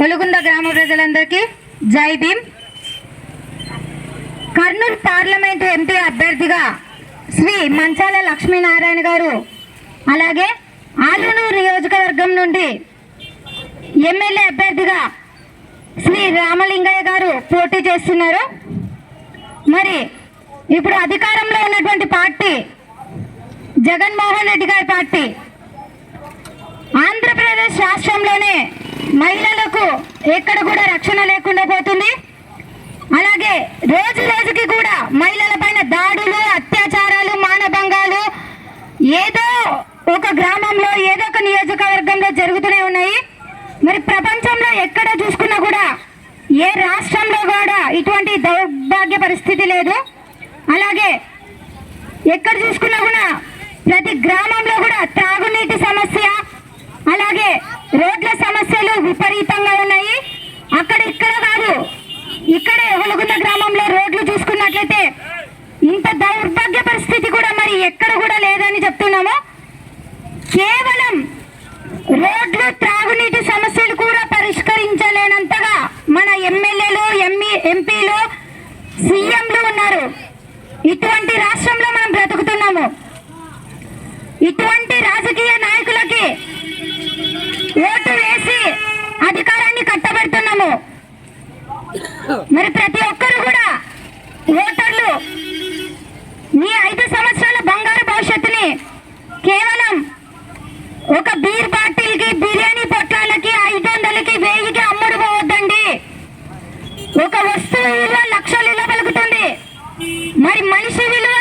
ములుగుంద గ్రామ ప్రజలందరికీ జై భీమ్. కర్నూలు పార్లమెంటు ఎంపీ అభ్యర్థిగా శ్రీ మంచాల లక్ష్మీనారాయణ గారు అలాగే ఆలూనూరు నియోజకవర్గం నుండి ఎమ్మెల్యే అభ్యర్థిగా శ్రీ రామలింగయ్య గారు పోటీ చేస్తున్నారు. మరి ఇప్పుడు అధికారంలో ఉన్నటువంటి పార్టీ జగన్మోహన్ రెడ్డి గారి పార్టీ ఆంధ్రప్రదేశ్ రాష్ట్రంలోనే మహిళలకు ఎక్కడ కూడా రక్షణ లేకుండా పోతుంది. అలాగే రోజు రోజుకి కూడా మహిళల పైన దాడులు అత్యాచారాలు మానభంగాలు ఏదో ఒక గ్రామంలో ఏదో ఒక నియోజకవర్గంలో జరుగుతూనే ఉన్నాయి. మరి ప్రపంచంలో ఎక్కడ చూసుకున్నా కూడా ఏ రాష్ట్రంలో కూడా ఇటువంటి దౌర్భాగ్య పరిస్థితి లేదు. అలాగే ఎక్కడ చూసుకున్నా కూడా ప్రతి గ్రామంలో కూడా త్రాగునీటి సమస్య అలాగే రోడ్ల సమస్యలు విపరీత ఉన్నాయి అక్కడ ఇక్కడ కాదు ఇక్కడే ఒలుగున్న గ్రామంలో రోడ్లు చూసుకున్నట్లయితే ఇంత దౌర్భాగ్య పరిస్థితి కూడా మరి ఎక్కడ కూడా లేదని చెప్తున్నాము కేవలం రోడ్లు త్రాగునీటి సమస్యలు కూడా పరిష్కరించలేనంతగా మన ఎమ్మెల్యేలు ఎంఈ ఎంపీలు సీఎంలు ఉన్నారు. ఇటువంటి రాష్ట్రంలో మనం బ్రతుకుతున్నాము. ఇటువంటి రాజకీయ నాయకులకి ఓటు వేసి అధికారాన్ని కట్టబెడుతున్నాము. మరి ప్రతి ఒక్కరు కూడా ఓటర్లు. మీ ఐదు ఒక బీర్ బాటిల్కి బిర్యానీ పొట్లాలకి ఐదు వందలకి వెయ్యికి అమ్ముడు పోవద్దండి. ఒక వస్తువు విలువ లక్షలు విలువ పలుకుతుంది. మరి మనిషి విలువ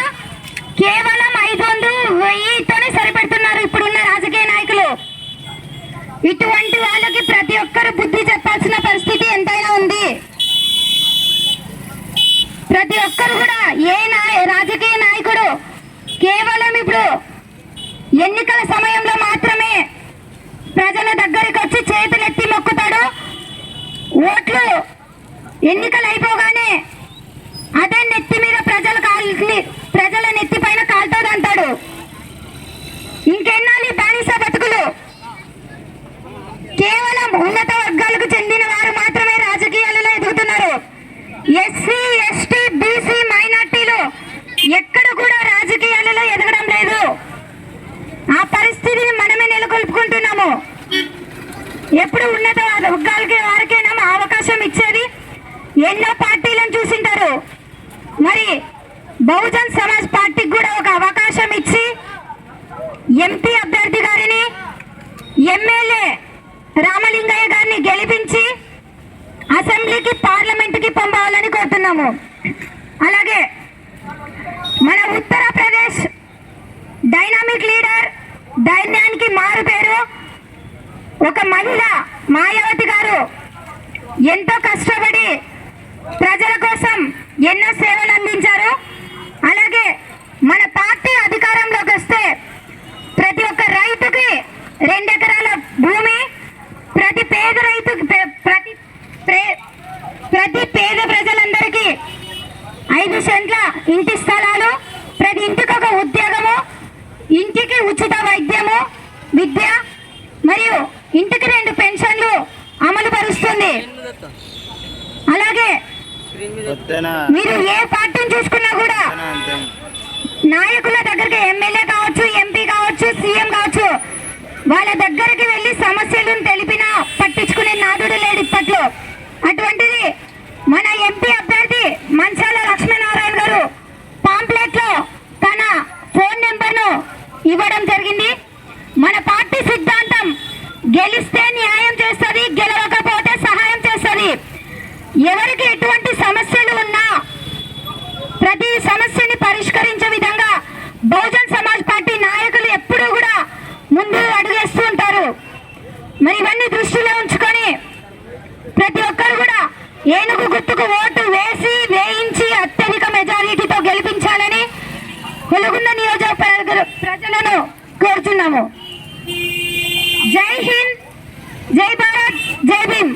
కేవలం ఐదు వందలు వెయ్యితోనే సరిపెడుతున్నారు ఇప్పుడున్న రాజకీయ నాయకులు. ఇటువంటి వాళ్ళకి ప్రతి ఒక్కరు బుద్ధి చెప్పాల్సిన పరిస్థితి ఎంతైనా ఉంది. ప్రతి ఒక్కరు కూడా ఏ నాయ రాజకీయ నాయకుడు కేవలం ఇప్పుడు ఎన్నికల సమయంలో మాత్రమే ప్రజల దగ్గరికి వచ్చి చేతులెత్తి మొక్కుతాడు ఓట్లు ఎన్నికలు అయిపోగానే అదే నెత్తి మీద ప్రజల కాల్ని ప్రజల నెత్తి పైన కాల్తాడంటాడు. అంటాడు ఇంకెన్నాళ్ళు బానిస బతుకులు? కేవలం ఉన్నత వర్గాలకు చెందిన వారు మాత్రమే రాజకీయాలలో ఎదుగుతున్నారు. ఎస్సీ ఎస్టీ బీసీ మైనార్టీలు ఎక్కడ కూడా రాజకీయాలలో ఎదగడం లేదు. ఆ పరిస్థితిని మనమే నెలకొల్పుకుంటున్నాము. ఎప్పుడు ఉన్నత వర్గాలకి వారికేనా అవకాశం ఇచ్చేది? ఎన్నో పార్టీలను చూసింటారు. మరి బహుజన్ సమాజ్ పార్టీకి కూడా ఒక అవకాశం ఇచ్చి ఎంపీ అభ్యర్థి గారిని ఎమ్మెల్యే రామలింగయ్య గారిని గెలిపించి అసెంబ్లీకి పార్లమెంట్కి పంపాలని కోరుతున్నాము. అలాగే మన ఉత్తరప్రదేశ్ డైనామిక్ లీడర్ దైన్యానికి మారు పేరు ఒక మహిళ మాయావతి గారు ఎంతో కష్టపడి ప్రజల కోసం ఎన్నో సేవలు అందించారు. అలాగే మన పార్టీ అధికారంలోకి వస్తే ప్రతి ఒక్క రైతుకి రెండు ఎకరాల భూమి ప్రతి పేద రైతుకి ప్రతి ప్రతి పేద ప్రజలందరికీ ఐదు సెంట్ల ఇంటి స్థలాలు ప్రతి ఇంటికి ఒక ఉద్యోగము ఇంటికి ఉచిత వైద్యము విద్య మరియు ఇంటికి రెండు పెన్షన్లు అమలు పరుస్తుంది. అలాగే మీరు ఏ పార్టీని చూసుకున్నా కూడా నాయకుల దగ్గరికి ఎమ్మెల్యే కావచ్చు ఎంపీ కావచ్చు సీఎం కావచ్చు వాళ్ళ దగ్గరికి వెళ్ళి సమస్యలను తెలిపినా పట్టించుకునే నాదుడు లేడు ఇప్పట్లో. అటువంటిది మన ఎంపీ అభ్యర్థి మంచాల లక్ష్మీనారాయణ గారు పాంప్లెట్లో తన ఫోన్ నెంబర్ను ఇవ్వడం జరిగింది. మన పార్టీ సిద్ధాంతం గెలిస్తే న్యాయం చేస్తుంది గెలవకపోతే సహాయం చేస్తుంది. ఎవరికి ఎటువంటి సమస్యలు ఉన్నా ప్రతి సమస్యని పరిష్కరించే విధంగా బహుజన్ సమాజ్ పార్టీ నాయకులు ఎప్పుడూ కూడా ముందు అడుగేస్తూ ఉంటారు. మరి ఇవన్నీ దృష్టిలో ఉంచుకొని ప్రతి ఒక్కరు కూడా ఏనుగు గుర్తుకు ఓటు వేసి వేయించి అత్యధిక మెజారిటీతో గెలిపించాలని వెలుగున్న నియోజకవర్గ ప్రజలను కోరుతున్నాము జై హింద్ జై భారత్ జై భీమ్.